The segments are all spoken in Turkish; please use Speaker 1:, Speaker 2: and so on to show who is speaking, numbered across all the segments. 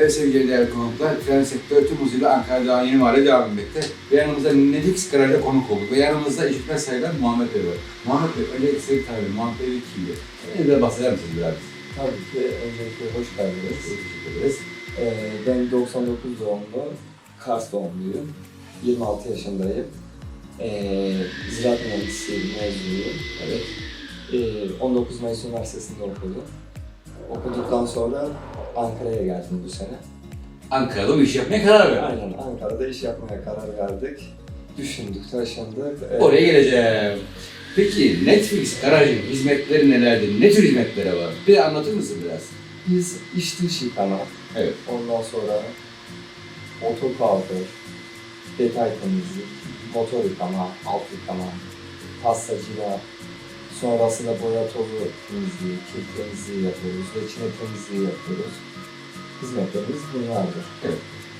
Speaker 1: Evet sevgili değerli konuklar, tren sektörü tüm hızıyla Ankara'da yeni mahalle devam etmekte. Ve yanımızda Netix garajda konuk olduk. Ve yanımızda işitme sayılan Muhammed Bey var. Muhammed Bey, önce size bir tanıyalım. Muhammed Bey kimdi? Size bahseder misiniz biraz?
Speaker 2: Tabii ki öncelikle hoş geldiniz.
Speaker 1: Teşekkür ederiz.
Speaker 2: Ee, ben 99 doğumlu, Kars doğumluyum. 26 yaşındayım. Ee, ziraat mühendisliği mezunuyum.
Speaker 1: Evet.
Speaker 2: Ee, 19 Mayıs Üniversitesi'nde okudum. Okuduktan sonra Ankara'ya geldim bu sene.
Speaker 1: Ankara'da bu işi yapmaya karar verdim.
Speaker 2: Aynen Ankara'da iş yapmaya karar verdik. Düşündük, taşındık. Ee,
Speaker 1: Oraya geleceğim. Peki Netflix garajın hizmetleri nelerdir? Ne tür hizmetleri var? Bir anlatır mısın biraz?
Speaker 2: Biz iş dış yıkama,
Speaker 1: Evet.
Speaker 2: ondan sonra otokuaför, detay temizlik, motor yıkama, alt yıkama, pastacılığa, sonrasında boya tozu temizliği, kil temizliği yapıyoruz, reçine temizliği yapıyoruz. Hizmetlerimiz bunlardır.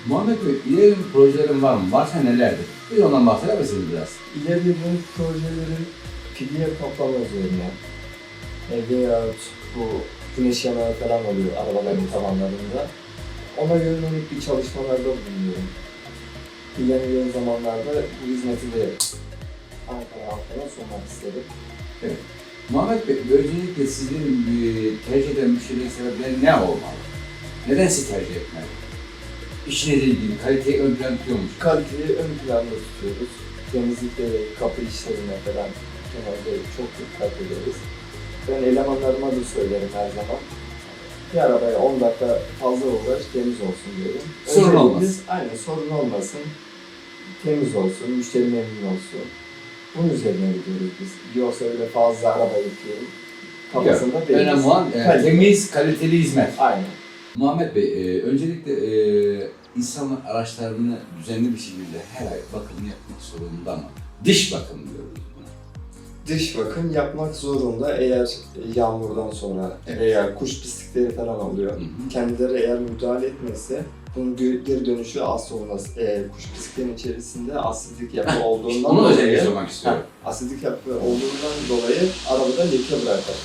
Speaker 1: Muhammed Bey, ileri projelerin var mı? Varsa nelerdir? Bir ondan bahseder misiniz biraz?
Speaker 2: İleri dönük projelerin piliye kaplama üzerine e, veyahut bu güneş yanığı falan oluyor arabaların tavanlarında. Ona yönelik bir çalışmalarda bulunuyorum. İlerleyen zamanlarda bu hizmeti de Ankara halkına sunmak isterim.
Speaker 1: Muhammed Bey, öncelikle sizin e, tercih eden müşterinin sebepleri ne olmalı? Neden sizi tercih etmeli? İşinizle ilgili kaliteyi ön plana tutuyormuş.
Speaker 2: Kaliteyi ön planda tutuyoruz. Temizlikte ve kapı işlerine falan genelde çok dikkat ederiz. Ben elemanlarıma da söylerim her zaman. Bir arabaya 10 dakika fazla uğraş, temiz olsun diyorum.
Speaker 1: Sorun
Speaker 2: Öncelikle
Speaker 1: olmasın.
Speaker 2: biz- Aynen sorun olmasın. Temiz olsun, müşteri memnun olsun. Bunun üzerine gidiyoruz biz. Yoksa öyle fazla araba yıkayalım. Kafasında
Speaker 1: Yok,
Speaker 2: değiliz.
Speaker 1: Önemli olan e,
Speaker 2: Kalite.
Speaker 1: temiz, kaliteli hizmet.
Speaker 2: Aynen.
Speaker 1: Muhammed Bey, e, öncelikle e, insanlar araçlarını düzenli bir şekilde her ay bakımını yapmak zorunda mı? Dış bakım diyoruz buna.
Speaker 2: Dış bakım yapmak zorunda eğer yağmurdan sonra
Speaker 1: Evet.
Speaker 2: veya kuş pislikleri falan oluyor.
Speaker 1: Hı hı.
Speaker 2: kendileri eğer müdahale etmezse bunun geri dönüşü az olmaz. Ee, kuş pisliklerin içerisinde asidik yapı olduğundan
Speaker 1: Onu
Speaker 2: dolayı,
Speaker 1: özellikle sormak istiyorum.
Speaker 2: Ha, asidik yapı olduğundan dolayı arabada leke bırakır.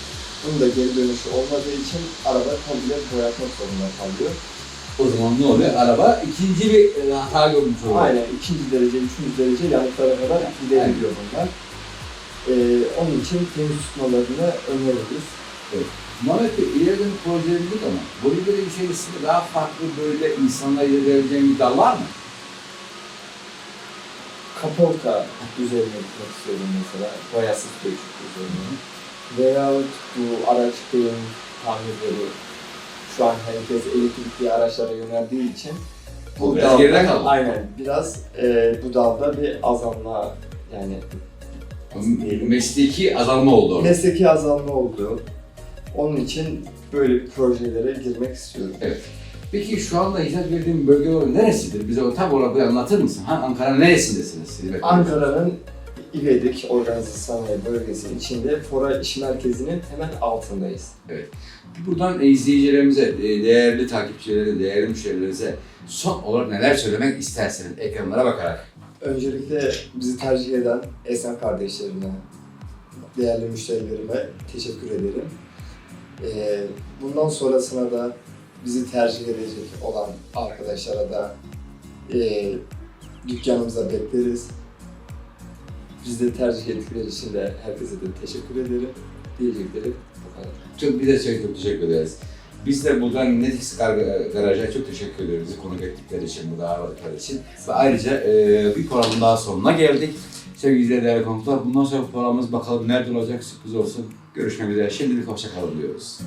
Speaker 2: Bunun da geri dönüşü olmadığı için araba komple boyatmak zorunda kalıyor.
Speaker 1: O zaman ne oluyor? Araba ikinci bir e, hata görmüş oluyor.
Speaker 2: Aynen ikinci derece, üçüncü derece yanıklara kadar gidebiliyor bunlar. Ee, onun için temiz tutmalarını öneririz.
Speaker 1: Muhammed Bey, ileride bir projeleriniz yok ama bu ülkede içerisinde daha farklı böyle insanlara ilerleyeceğim bir dal var mı?
Speaker 2: kaporta üzerine gitmek istiyorum mesela. Boyasız köşk üzerine. Veyahut bu araç beyin tamirleri şu an herkes elektrikli araçlara yöneldiği için
Speaker 1: Bu biraz geride kaldı.
Speaker 2: Aynen. Biraz e, bu dalda bir azalma yani
Speaker 1: Mesleki azalma oldu
Speaker 2: mesleki azalma oldu. Onun için böyle projelere girmek istiyorum.
Speaker 1: Peki şu anda hizmet verdiğin bölge olarak neresidir? Bize o tam olarak bir anlatır mısın? Ha, Ankara'nın neresindesiniz siz?
Speaker 2: Ankara'nın İvedik Organize Sanayi Bölgesi'nin içinde Fora İş Merkezi'nin hemen altındayız.
Speaker 1: Buradan izleyicilerimize, e, değerli takipçilerine, değerli müşterilerinize son olarak neler söylemek isterseniz ekranlara bakarak.
Speaker 2: Öncelikle bizi tercih eden esnaf kardeşlerime, değerli müşterilerime teşekkür ederim. Ee, bundan sonrasına da bizi tercih edecek olan arkadaşlara da e, dükkanımıza bekleriz. Bizi de tercih ettikleri için de herkese de teşekkür ederim. Diyeceklerim bu kadar.
Speaker 1: Çok bize çok, çok teşekkür ederiz. Biz de buradan Netix Gar- Garaj'a çok teşekkür ediyoruz konuk ettikleri için, burada ağırladıkları için. Ve ayrıca e, bir programın daha sonuna geldik. Sevgili izleyiciler, konuklar, bundan sonra programımız bakalım nerede olacak, sürpriz olsun. Görüşmek üzere, şimdilik hoşça kalın diyoruz.